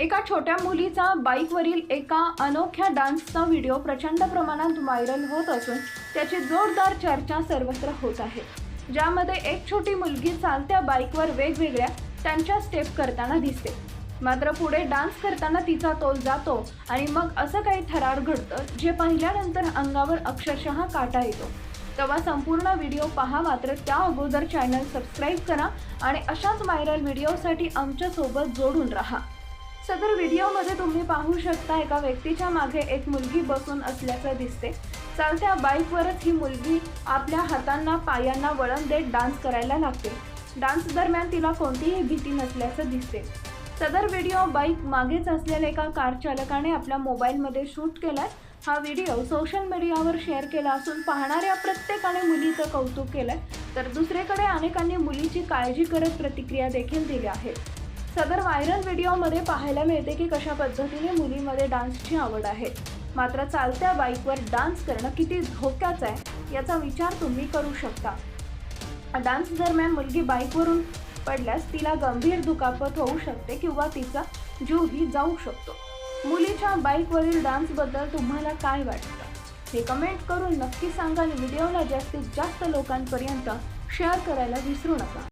एका छोट्या मुलीचा बाईकवरील एका अनोख्या डान्सचा व्हिडिओ प्रचंड प्रमाणात व्हायरल होत असून त्याची जोरदार चर्चा सर्वत्र होत आहे. ज्यामध्ये एक छोटी मुलगी चालत्या बाईकवर वेगवेगळ्या त्यांच्या स्टेप करताना दिसते. मात्र पुढे डान्स करताना तिचा तोल जातो आणि मग असं काही थरार घडतं जे पाहिल्यानंतर अंगावर अक्षरशः काटा येतो. तेव्हा संपूर्ण व्हिडिओ पहा मात्र त्या अगोदर चॅनल सबस्क्राईब करा आणि अशाच व्हायरल व्हिडिओसाठी आमच्यासोबत जोडून राहा. सदर व्हिडिओमध्ये तुम्ही पाहू शकता एका व्यक्तीच्या मागे एक मुलगी बसून असल्याचं दिसते. चालत्या बाईकवरच ही मुलगी आपल्या हातांना पायांना वळण देत डान्स करायला लागते. डान्स दरम्यान तिला कोणतीही भीती नसल्याचं दिसते. सदर व्हिडिओ बाईक मागेच असलेल्या एका कार चालकाने आपल्या मोबाईलमध्ये शूट केलाय. हा व्हिडिओ सोशल मीडियावर शेअर केला असून पाहणाऱ्या प्रत्येकाने मुलीचं कौतुक केलंय. तर दुसरीकडे अनेकांनी मुलीची काळजी करत प्रतिक्रिया देखील दिल्या आहेत. सदर व्हायरल व्हिडिओमध्ये पाहायला मिळते की कशा पद्धतीने मुलीमध्ये डान्सची आवड आहे. मात्र चालत्या बाईकवर डान्स करणं किती धोक्याचं आहे याचा विचार तुम्ही करू शकता. डान्स दरम्यान मुलगी बाईकवरून पडल्यास तिला गंभीर दुखापत होऊ शकते किंवा तिचा जीवही जाऊ शकतो. मुलीच्या बाईकवरील डान्सबद्दल तुम्हाला काय वाटतं? हे कमेंट करून नक्की सांगा आणि व्हिडिओला जास्तीत जास्त लोकांपर्यंत शेअर करायला विसरू नका.